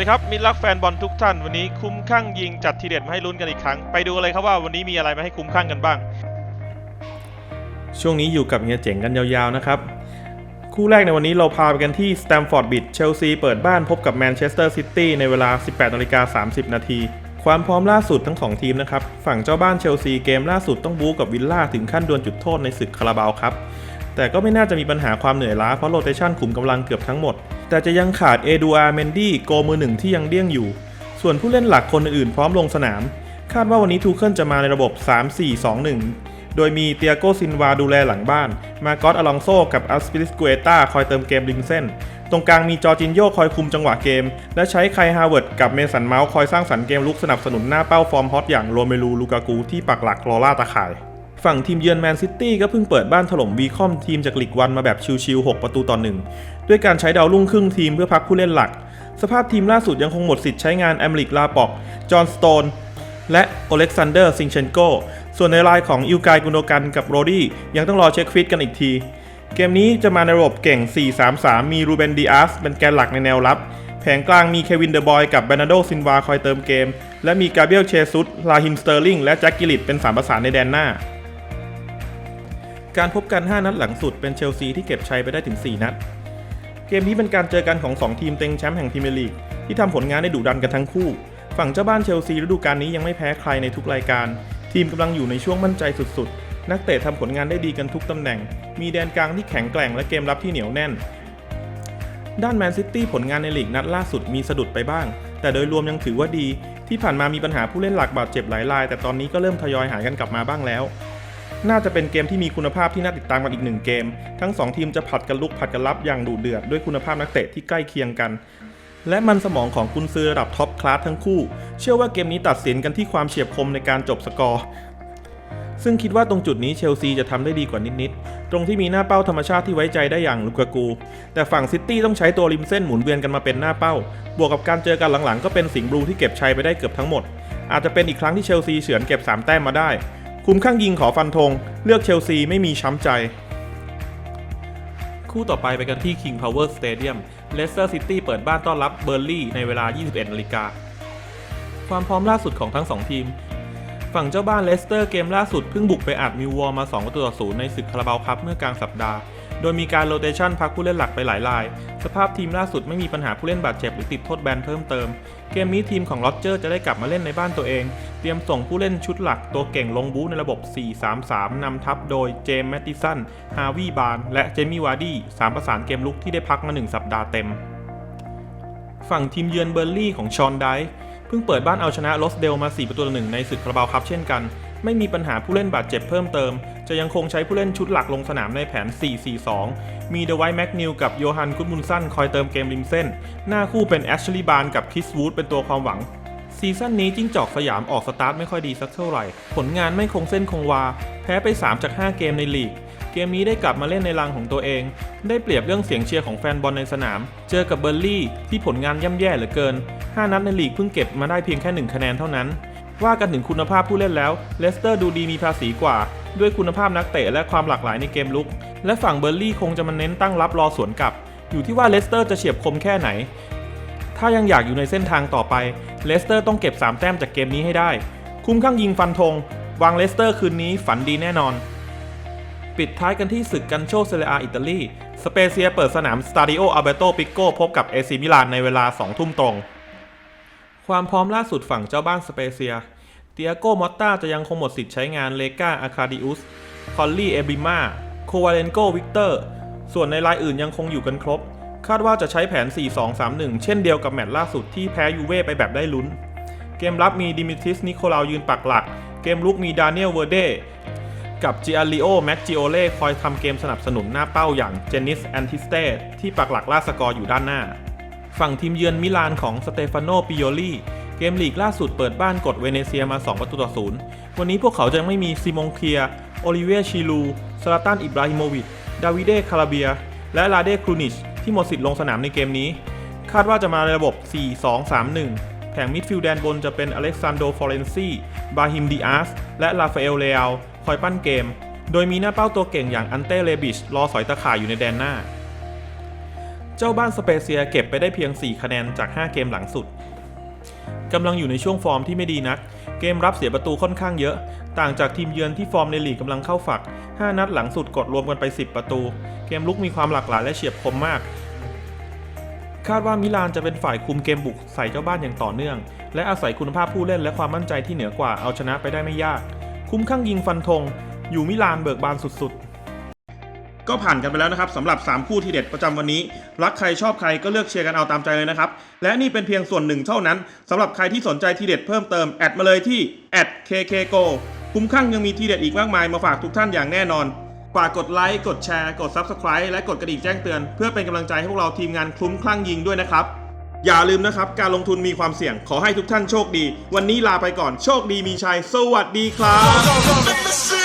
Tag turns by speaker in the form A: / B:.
A: ดีครับมิตรรักแฟนบอลทุกท่านวันนี้คุ้มข้างยิงจัดทีเด็ดมาให้ลุ้นกันอีกครั้ง ไปดูเลยครับว่าวันนี้มีอะไรมาให้คุ้มข้างกันบ้าง ช่วงนี้อยู่กับเฮียเจ๋งกันยาวๆนะครับ คู่แรกในวันนี้เราพาไปกันที่สแตมฟอร์ดบิดเชลซีเปิดบ้านพบกับแมนเชสเตอร์ซิตี้ในเวลา 18นาฬิกา30 นาทีความพร้อมล่าสุดทั้งสองทีมนะครับ ฝั่งเจ้าบ้านเชลซีเกมล่าสุดต้องบู๊กับวิลล่าถึงขั้นดวลจุดโทษในศึกคาราบาวครับ แต่ก็ไม่น่าจะมีปัญหาความเหนื่อยล้าเพราะโรเตชันขุมกำลังเกือบทั้งหมด แต่จะยังขาดเอดูอาร์เมนดี้โกมือหนึ่งที่ยังเดี้ยงอยู่ ส่วนผู้เล่นหลักคนอื่นๆพร้อมลงสนาม คาดว่าวันนี้ทูเคิลจะมาในระบบ 3-4-2-1 โดยมีเตียโกซินวาดูแลหลังบ้าน มาโกอตอลองโซกับอัสปิริสกุเอตาคอยเติมเกมริงเส้น ตรงกลางมีจอจินโยคอยคุมจังหวะเกม และใช้ไคฮาวเวิร์ดกับเมสันเมาส์คอยสร้างสรรค์เกมลุกสนับสนุนหน้าเป้าฟอร์มฮอตอย่างโรเมลูลูกากูที่ปักหลักรอล่าตาข่าย ฝั่งทีมเยือนแมนซิตี้ก็เพิ่งเปิดบ้านถล่มวีคอมทีมจากลีกวันมาแบบชิวๆ6 ประตูต่อหนึ่งด้วยการใช้ดาวรุ่งครึ่งทีมเพื่อพักผู้เล่นหลัก สภาพทีมล่าสุดยังคงหมดสิทธิ์ใช้งานแอมลิกลาปอกจอห์นสโตนและโอเล็กซานเดอร์ซิงเชนโกส่วนในรายของอิวกายกุนโดกันกับโรดี้ยังต้องรอเช็คฟิตกันอีกที เกมนี้จะมาในระบบเก่ง 4-3-3 มีรูเบนดิอาสเป็นแกนหลักในแนวรับ แผงกลางมีเควินเดอะบอยกับเบรนาโดซินวาคอยเติมเกม และมีกาเบรียลเชซุสลาฮิมสเตอร์ลิงและแจ็คกิลิตเป็นสามประสานในแดนหน้า การพบกัน 5 นัดหลังสุดเป็นเชลซีที่เก็บชัยไปได้ถึง 4 นัด เกมนี้เป็นการเจอกันของ 2 ทีมเต็งแชมป์แห่งพรีเมียร์ลีกที่ทำผลงานได้ดุดันกันทั้งคู่ ฝั่งเจ้าบ้านเชลซีฤดูกาลนี้ยังไม่แพ้ใครในทุกรายการ ทีมกำลังอยู่ในช่วงมั่นใจสุดๆ นักเตะทำผลงานได้ดีกันทุกตำแหน่ง มีแดนกลางที่แข็งแกร่งและเกมรับที่เหนียวแน่น ด้านแมนซิตี้ผลงานในลีกนัดล่าสุดมีสะดุดไปบ้าง แต่โดยรวมยังถือว่าดี ที่ผ่านมามีปัญหาผู้เล่นหลักบาดเจ็บหลายราย แต่ตอนนี้ก็เริ่มทยอยหายกันกลับมาบ้างแล้ว น่าจะเป็นเกมที่มีคุณภาพที่น่าติดตามกันอีกหนึ่งเกม ทั้ง 2 ทีมจะผัดกันลุกผัดกันรับอย่างดุเดือดด้วยคุณภาพนักเตะที่ใกล้เคียงกัน และมันสมองของกุนซือระดับท็อปคลาสทั้งคู่ เชื่อว่าเกมนี้ตัดสินกันที่ความเฉียบคมในการจบสกอร์ ซึ่งคิดว่าตรงจุดนี้เชลซีจะทำได้ดีกว่านิดๆ ตรงที่มีหน้าเป้าธรรมชาติที่ไว้ใจได้อย่างลูกากู แต่ฝั่งซิตี้ต้องใช้ตัวริมเส้นหมุนเวียนกันมาเป็นหน้าเป้า บวกกับการเจอกันหลังๆ ก็เป็นสิงห์บลูที่เก็บชัยไปได้เกือบทั้งหมด อาจจะเป็นอีกครั้งที่เชลซีเฉือนเก็บ3แต้มมาได้ คุมข้างยิงขอฟันธงเลือกเชลซีไม่มีช้ำใจ คู่ต่อไปไปกันที่ King Power Stadium Leicester City เปิดบ้านต้อนรับเบอร์ลี่ในเวลา 21นาฬิกาความพร้อมล่าสุดของทั้ง 2 ทีม ฝั่งเจ้าบ้านเลสเตอร์เกมล่าสุดเพิ่งบุกไปอัดมิววอร์มา2ประตูต่อศูนย์ในศึกคาราบาวคัพเมื่อกลางสัปดาห์ โดยมีการโรเตชันพักผู้เล่นหลักไปหลายราย สภาพทีมล่าสุดไม่มีปัญหาผู้เล่นบาดเจ็บหรือติดโทษแบนเพิ่มเติม เกมนี้ทีมของโรเจอร์จะได้กลับมาเล่นในบ้านตัวเอง เตรียมส่งผู้เล่นชุดหลักตัวเก่งลงบู๊ในระบบ 4-3-3 นำทัพโดยเจมส์แมตติสัน ฮาวิบาน และเจมี่วาร์ดี้สามประสานเกมลุกที่ได้พักมา 1 สัปดาห์เต็ม ฝั่งทีมเยือนเบอร์ลี่ของชอนไดเพิ่งเปิดบ้านเอาชนะลอสเดลมา 4 ประตูต่อหนึ่งในศึกคาราบาวคัพเช่นกัน ไม่มีปัญหาผู้เล่นบาดเจ็บเพิ่มเติม จะยังคงใช้ผู้เล่นชุดหลักลงสนามในแผน 4-4-2 มีเดวายแม็กนิวกับโยฮันกุดมุนสันคอยเติมเกมริมเส้น หน้าคู่เป็นแอชลีย์บานกับคิสวูดเป็นตัวความหวังซีซั่นนี้จิ้งจอกสยามออกสตาร์ทไม่ค่อยดีสักเท่าไหร่ ผลงานไม่คงเส้นคงวา แพ้ไป 3 จาก 5 เกมในลีก เกมนี้ได้กลับมาเล่นในรังของตัวเอง ได้เปรียบเรื่องเสียงเชียร์ของแฟนบอลในสนาม เจอกับเบอร์ลี่ที่ผลงานย่ำแย่เหลือเกิน 5 นัดในลีกเพิ่งเก็บมาได้เพียงแค่ 1 คะแนนเท่านั้น ว่ากันถึงคุณภาพผู้เล่นแล้ว เลสเตอร์ดูดีมีภาษีกว่า ด้วยคุณภาพนักเตะและความหลากหลายในเกมลุก และฝั่งเบอร์ลี่คงจะมาเน้นตั้งรับรอสวนกลับ อยู่ที่ว่าเลสเตอร์จะเฉียบคมแค่ไหน ถ้ายังอยากอยู่ในเส้นทางต่อไป เลสเตอร์ต้องเก็บ 3 แต้มจากเกมนี้ให้ได้ คุ้มข้างยิงฟันธง วางเลสเตอร์คืนนี้ฝันดีแน่นอน ปิดท้ายกันที่ศึกกันโชเซเรียอาอิตาลี สเปเซียเปิดสนามสตาดิโออัลเบโตปิโกพบกับเอซิมิลานในเวลา2ทุ่มตรง ความพร้อมล่าสุดฝั่งเจ้าบ้านสเปเซีย เตียโกมอตตาจะยังคงหมดสิทธิ์ใช้งานเลกาอาคาดิอุส คอลลี่ เอบิมาโควาเลนโก วิกเตอร์ ส่วนในรายอื่นยังคงอยู่กันครบ คาดว่าจะใช้แผน 4-2-3-1 เช่นเดียวกับแมตช์ล่าสุดที่แพ้ยูเว่ไปแบบได้ลุ้น เกมรับมีดิมิทริส นิโคลาวยืนปักหลัก เกมลุกมีดานิเอล เวอร์เดกับจิอาริโอ แม็กจิโอเล่คอยทำเกมสนับสนุนหน้าเป้าอย่างเจนิส แอนติสเตที่ปักหลักล่าสกอร์อยู่ด้านหน้า ฝั่งทีมเยือนมิลานของสเตฟานโนปิโอลีเกมลีกล่าสุดเปิดบ้านกดเวเนเซียมา 2 ประตูต่อศูนย์วันนี้พวกเขาจะยังไม่มีซิมงเคียโอลิเวียชิลูซาลาตันอิบราฮิโมวิชดาวิเดคาราเบีย และลาเดครูนิช ที่หมดสิทธิ์ลงสนามในเกมนี้ คาดว่าจะมาในระบบ 4-2-3-1 แผงมิดฟิลด์แดนบนจะเป็นอเล็กซานโดฟอเรนซีบาฮิมดิอาสและลาฟาเอลเลอาคอยปั้นเกม โดยมีหน้าเป้าตัวเก่งอย่างอันเต้เลบิชรอสอยตะข่ายอยู่ในแดนหน้า เจ้าบ้านสเปเซียเก็บไปได้เพียง 4 คะแนนจาก 5 เกมหลังสุดกำลังอยู่ในช่วงฟอร์มที่ไม่ดีนัก เกมรับเสียประตูค่อนข้างเยอะ ต่างจากทีมเยือนที่ฟอร์มในลีกกำลังเข้าฝัก 5 นัดหลังสุดกดรวมกันไป 10 ประตู เกมลุกมีความหลากหลายและเฉียบคมมาก คาดว่ามิลานจะเป็นฝ่ายคุมเกมบุกใส่เจ้าบ้านอย่างต่อเนื่อง และอาศัยคุณภาพผู้เล่นและความมั่นใจที่เหนือกว่าเอาชนะไปได้ไม่ยาก คุ้มข้างยิงฟันธงอยู่มิลานเบิกบานสุดๆ ก็ผ่านกันไปแล้วนะครับสำหรับ 3 คู่ทีเด็ดประจำวันนี้ รักใครชอบใครก็เลือกเชียร์กันเอาตามใจเลยนะครับ และนี่เป็นเพียงส่วนหนึ่งเท่านั้นสำหรับใครที่สนใจทีเด็ดเพิ่มเติมแอดมาเลยที่ @kkgo คุ้มข้างยังมีทีเด็ดอีกมากมายมาฝากทุกท่านอย่างแน่นอนฝากกดไลค์กดแชร์กด Subscribe และกดกระดิ่งแจ้งเตือน เพื่อเป็นกำลังใจให้พวกเราทีมงานคลุ้มคลั่งยิงด้วยนะครับ อย่าลืมนะครับ การลงทุนมีความเสี่ยงขอให้ทุกท่านโชคดี วันนี้ลาไปก่อนโชคดีมีชัย สวัสดีครับ